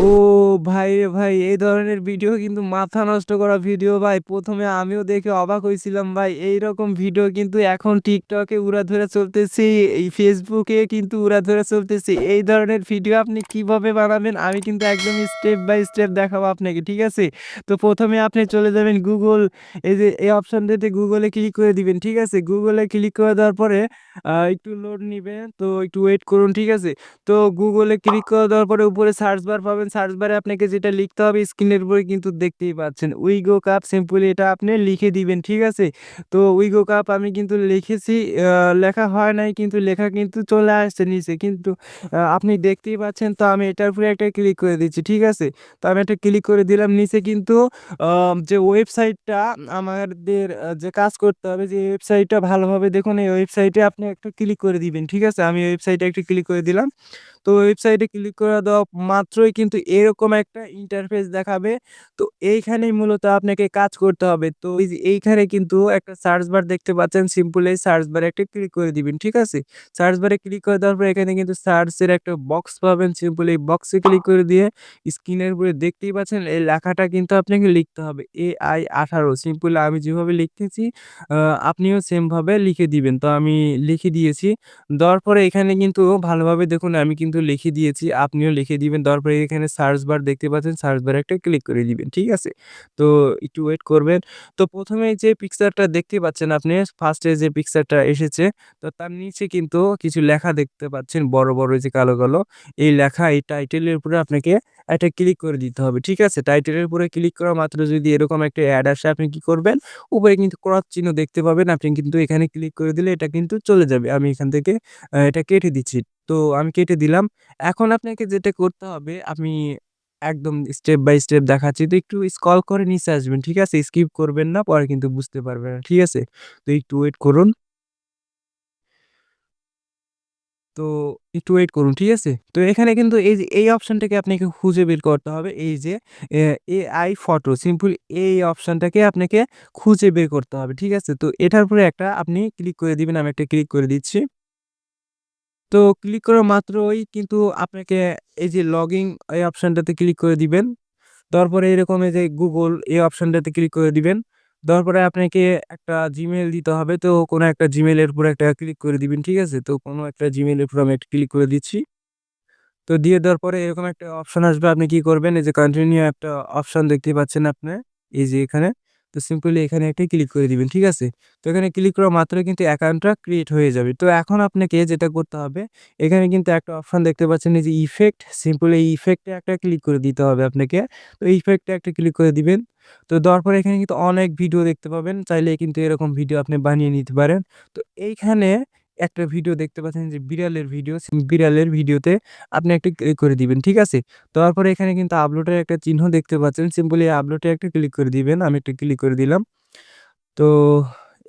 ও ভাই রে ভাই, এই ধরনের ভিডিও কিন্তু মাথা নষ্ট করা ভিডিও ভাই। প্রথমে আমিও দেখে অবাক হয়েছিলাম ভাই এই রকম ভিডিও কিন্তু এখন টিকটকে উড়া ধরে চলতেছে, এই ফেসবুকে কিন্তু উড়া ধরে চলতেছে। এই ধরনের ভিডিও আপনি কীভাবে বানাবেন আমি কিন্তু একদম স্টেপ বাই স্টেপ দেখাবো আপনাকে, ঠিক আছে? তো প্রথমে আপনি চলে যাবেন গুগল, এই যে এই অপশানটাতে গুগলে ক্লিক করে দিবেন, ঠিক আছে? গুগলে ক্লিক করে দেওয়ার পরে একটু লোড নিবে তো একটু ওয়েট করুন, ঠিক আছে? তো গুগলে ক্লিক করে দেওয়ার পরে উপরে সার্চ বার পাবেন সার্চ বারে আপনাকে যেটা লিখতে হবে স্ক্রিনের উপরে কিন্তু দেখতেই পাচ্ছেন। উইগো কাপ সিম্পলি এটা আপনি লিখে দিবেন, ঠিক আছে? তো উইগো কাপ আমি কিন্তু লিখেছি লেখা হয় নাই কিন্তু লেখা কিন্তু চলে আসছে নিচে। কিন্তু আপনি দেখতেই পাচ্ছেন তো আমি এটার উপরে একটা ক্লিক করে দিচ্ছি, ঠিক আছে? তো আমি একটা ক্লিক করে দিলাম, নিচে কিন্তু যে ওয়েবসাইটটা আমাদের যে কাজ করতে হবে যে ওয়েবসাইটটা ভালোভাবে দেখুন, এই ওয়েবসাইটে আপনি একটা ক্লিক করে দিবেন, ঠিক আছে? আমি ওয়েবসাইটে একটা ক্লিক করে দিলাম। তো ওয়েবসাইটে ক্লিক করে দেওয়া মাত্রই কিন্তু এরকম একটা ইন্টারফেস দেখাবে। তো এইখানেই মূলত আপনাকে কাজ করতে হবে। তো এইখানে কিন্তু একটা সার্চ বার দেখতে পাচ্ছেন সিম্পল এই সার্চ বারে একটা ক্লিক করে দিবেন, ঠিক আছে? সার্চ বারে ক্লিক করে দেওয়ার পর এখানে কিন্তু সার্চের একটা বক্স পাবেন সিম্পল এই বক্সে ক্লিক করে দিয়ে স্ক্রিনের উপরে দেখতেই পাচ্ছেন, এই লেখাটা কিন্তু আপনাকে লিখতে হবে এ আই আঠারো সিম্পল আমি যেভাবে লিখতেছি আপনিও সেমভাবে লিখে দিবেন। তো আমি লিখে দিয়েছি, দেওয়ার পরে এখানে কিন্তু ভালোভাবে দেখুন, আমি কিন্তু লিখে দিয়েছি, আপনিও লিখে দিবেন। দেওয়ার পরে এখানে সার্চ বার দেখতে পাচ্ছেন সার্চ বারে একটা ক্লিক করে দিবেন, ঠিক আছে? তো একটু ওয়েট করবেন। তো প্রথমে যে পিকচারটা দেখতে পাচ্ছেন আপনি ফার্স্টে যে পিকচারটা এসেছে, তো তার নিচে কিন্তু কিছু লেখা দেখতে পাচ্ছেন, বড় বড় যে কালো কালো। এই লেখা, এই টাইটেলের উপরে আপনাকে একটা ক্লিক করে দিতে হবে, ঠিক আছে? টাইটেলের উপরে ক্লিক করা মাত্র যদি এরকম একটা অ্যাড আসে, আপনি কি করবেন? উপরে কিন্তু ক্রস চিহ্ন দেখতে পাবেন, আপনি কিন্তু এখানে ক্লিক করে দিলে এটা কিন্তু চলে যাবে। আমি এখান থেকে এটা কেটে দিচ্ছি। তো আমি কেটে দিলাম। এখন আপনাকে যেটা করতে হবে, আমি একদম স্টেপ বাই স্টেপ দেখাচ্ছি। তো একটু স্ক্রল করে নিচে আসবেন, ঠিক আছে? স্কিপ করবেন না, পরে কিন্তু বুঝতে পারবেন না ঠিক আছে? তো একটু ওয়েট করুন। তো একটু ওয়েট করুন, ঠিক আছে? তো এখানে কিন্তু এই যে, এই অপশনটাকে আপনাকে খুঁজে বের করতে হবে। এই যে, এ এআই ফটো সিম্পল এই অপশনটাকে আপনাকে খুঁজে বের করতে হবে, ঠিক আছে? তো এটার উপরে একটা আপনি ক্লিক করে দিবেন, আমি একটা ক্লিক করে দিচ্ছি। তো ক্লিক করা মাত্রই কিন্তু আপনাকে এই যে লগইন এই অপশনটাতে ক্লিক করে দিবেন। তারপরে এরকম এই যে গুগল এই অপশনটাতে ক্লিক করে দিবেন। তারপরে আপনাকে একটা জিমেল দিতে হবে। তো কোনো একটা জিমেলের উপর একটা ক্লিক করে দিবেন, ঠিক আছে? তো কোনো একটা জিমেলের উপর আমি একটা ক্লিক করে দিচ্ছি। তো দিয়ে দেওয়ার পরে এরকম একটা অপশন আসবে। আপনি কি করবেন? এই যে কন্টিনিউ একটা অপশন দেখতে পাচ্ছেন আপনি। এই যে এখানে। তো সিম্পলি এখানে একটা ক্লিক করে দিবেন, ঠিক আছে? তো এখানে ক্লিক করা মাত্র কিন্তু অ্যাকাউন্টটা ক্রিয়েট হয়ে যাবে। তো এখন আপনাকে যেটা করতে হবে, এখানে কিন্তু একটা অপশান দেখতে পাচ্ছেন যে ইফেক্ট সিম্পলি এই ইফেক্টে একটা ক্লিক করে দিতে হবে আপনাকে। তো ইফেক্টে একটা ক্লিক করে দিবেন। তো দেওয়ার পরে এখানে কিন্তু অনেক ভিডিও দেখতে পাবেন, চাইলে কিন্তু এরকম ভিডিও আপনি বানিয়ে নিতে পারেন। তো এইখানে একটা ভিডিও দেখতে পাচ্ছেন যে বিড়ালের ভিডিও বিড়ালের ভিডিওতে আপনি একটা ক্লিক করে দিবেন, ঠিক আছে? তারপরে এখানে কিন্তু আপলোডের একটা চিহ্ন দেখতে পাচ্ছেন সিম্পলি আপলোডে একটা ক্লিক করে দিবেন, আমি একটা ক্লিক করে দিলাম। তো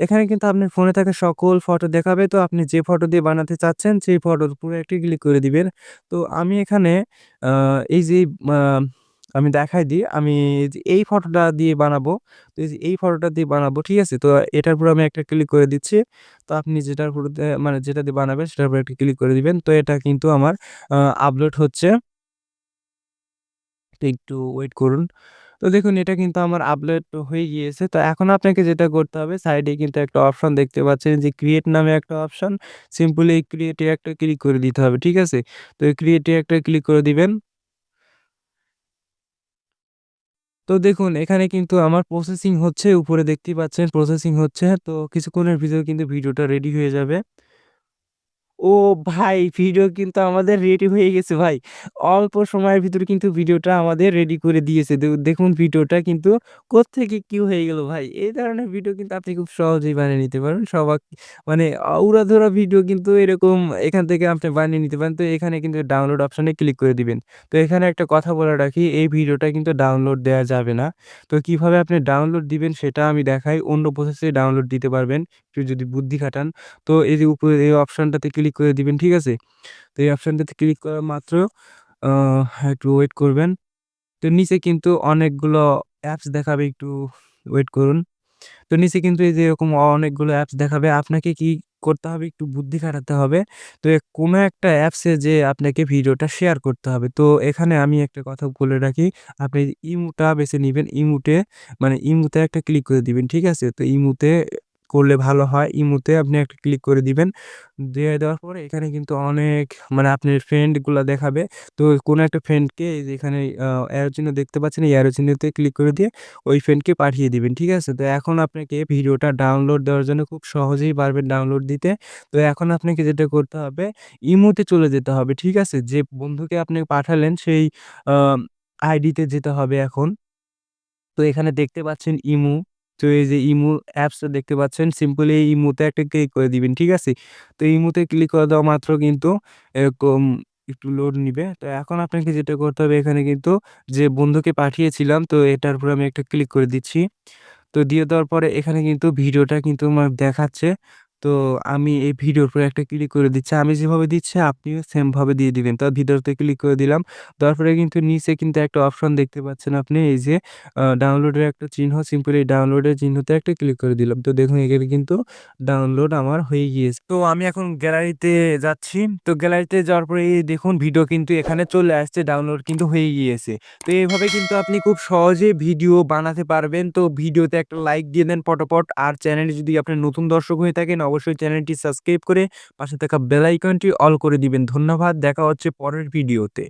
এখানে কিন্তু আপনার ফোনে থাকা সকল ফটো দেখাবে, তো আপনি যে ফটো দিয়ে বানাতে চাচ্ছেন, সেই ফটোর উপরে একটি ক্লিক করে দিবেন। তো আমি এখানে এই যে আমি দেখাই দিই। আমি এই ফটোটা দিয়ে বানাবো, তো এই ফটোটা দিয়ে বানাবো, ঠিক আছে? তো এটার উপর আমি একটা ক্লিক করে দিচ্ছি। তো আপনি যেটার উপর মানে যেটা দিয়ে বানাবেন, সেটার উপর একটা ক্লিক করে দিবেন। তো এটা কিন্তু আমার আপলোড হচ্ছে। একটু ওয়েট করুন। তো দেখুন, এটা কিন্তু আমার আপলোড হয়ে গিয়েছে। তো এখন আপনাকে যেটা করতে হবে, সাইডে কিন্তু একটা অপশন দেখতে পাচ্ছেন যে ক্রিয়েট নামে একটা অপশন। সিম্পলি ক্রিয়েটে একটা ক্লিক করে দিতে হবে, ঠিক আছে? তো ক্রিয়েটে একটা ক্লিক করে দিবেন। তো দেখুন, এখানে কিন্তু আমার প্রসেসিং হচ্ছে, উপরে দেখতে পাচ্ছেন প্রসেসিং হচ্ছে, তো কিছুক্ষণের ভিতরে কিন্তু ভিডিওটা রেডি হয়ে যাবে। ও ভাই ভিডিও কিন্তু আমাদের রেডি হয়ে গেছে ভাই। অল্প সময়ের ভিতরে কিন্তু ভিডিওটা আমাদের রেডি করে দিয়েছে। দেখুন ভিডিওটা কিন্তু কোত্থেকে কি হয়ে গেল ভাই। এই ধরনের ভিডিও কিন্তু আপনি খুব সহজেই বানিয়ে নিতে পারেন সবাক মানে উড়াধুরা ভিডিও কিন্তু এরকম এখান থেকে আপনি বানিয়ে নিতে পারেন। তো এখানে কিন্তু ডাউনলোড অপশানে ক্লিক করে দিবেন। তো এখানে একটা কথা বলে রাখি, এই ভিডিওটা কিন্তু ডাউনলোড দেওয়া যাবে না। তো কীভাবে আপনি ডাউনলোড দিবেন সেটা আমি দেখাই। অন্য প্রসেসে ডাউনলোড দিতে পারবেন। একটু যদি বুদ্ধি খাটান। তো এই যে উপরে এই অপশানটাতে ক্লিক করে দিবেন, ঠিক আছে? তো এই অপশনটাতে ক্লিক করা মাত্র একটু ওয়েট করবেন। তো নিচে কিন্তু অনেকগুলো অ্যাপস দেখাবে একটু ওয়েট করুন। তো নিচে কিন্তু এই যে এরকম অনেকগুলো অ্যাপস দেখাবে। আপনাকে কি করতে হবে একটু বুদ্ধি খাটাতে হবে। তো কোনো একটা অ্যাপসে যে আপনাকে ভিডিওটা শেয়ার করতে হবে। তো এখানে আমি একটা কথা বলে রাখি, আপনি ইমুটা বেছে নিবেন। ইমোতে মানে ইমুতে একটা ক্লিক করে দিবেন। ঠিক আছে? তো ইমোতে করলে ভালো হয়। ইমোতে আপনি একটা ক্লিক করে দিবেন। দিয়ে দেওয়ার পরে এখানে কিন্তু অনেক মানে আপনার ফ্রেন্ডগুলা দেখাবে। তো কোনো একটা ফ্রেন্ডকে এখানে চিহ্ন দেখতে পাচ্ছেন? এই চিহ্নতে ক্লিক করে দিয়ে ওই ফ্রেন্ডকে পাঠিয়ে দিবেন। ঠিক আছে? তো এখন আপনাকে ভিডিওটা ডাউনলোড দেওয়ার জন্য খুব সহজেই পারবেন ডাউনলোড দিতে। তো এখন আপনাকে যেটা করতে হবে ইমোতে চলে যেতে হবে। ঠিক আছে? যে বন্ধুকে আপনি পাঠালেন, সেই আইডিতে যেতে হবে এখন। তো এখানে দেখতে পাচ্ছেন ইমো। তো এই যে ইমো অ্যাপসটা দেখতে পাচ্ছেন। সিম্পলি এই ইমোতে একটা ক্লিক করে দিবেন। ঠিক আছে? তো ইমোতে ক্লিক করে দেওয়া মাত্র কিন্তু এরকম একটু লোড নিবে। তো এখন আপনাকে যেটা করতে হবে, এখানে কিন্তু যে বন্ধুকে পাঠিয়েছিলাম, তো এটার উপরে আমি একটা ক্লিক করে দিচ্ছি। তো দিয়ে দেওয়ার পরে এখানে কিন্তু ভিডিওটা কিন্তু আমার দেখাচ্ছে। তো আমি এই ভিডিওর উপরে একটা ক্লিক করে দিচ্ছি। আমি যেভাবে দিচ্ছি, আপনিও সেমভাবে দিয়ে দিবেন। তো ভিডিওতে ক্লিক করে দিলাম। তারপরে কিন্তু নিচে কিন্তু একটা অপশন দেখতে পাচ্ছেন আপনি, এই যে ডাউনলোডের একটা চিহ্ন সিম্পলি ডাউনলোডের চিহ্নতে একটা ক্লিক করে দিলাম। তো দেখুন, এখানে কিন্তু ডাউনলোড আমার হয়ে গিয়েছে। তো আমি এখন গ্যালারিতে যাচ্ছি। তো গ্যালারিতে যাওয়ার পরে এই দেখুন ভিডিও কিন্তু এখানে চলে আসছে ডাউনলোড কিন্তু হয়ে গিয়েছে। তো এইভাবে কিন্তু আপনি খুব সহজে ভিডিও বানাতে পারবেন। তো ভিডিওতে একটা লাইক দিয়ে দেন পটাপট। আর চ্যানেলে যদি আপনি নতুন দর্শক হয়ে থাকেন অবশ্যই চ্যানেলটি সাবস্ক্রাইব করে পাশে থাকা বেল অল করে দিবেন। ধন্যবাদ। দেখা হচ্ছে পরের ভিডিওতে।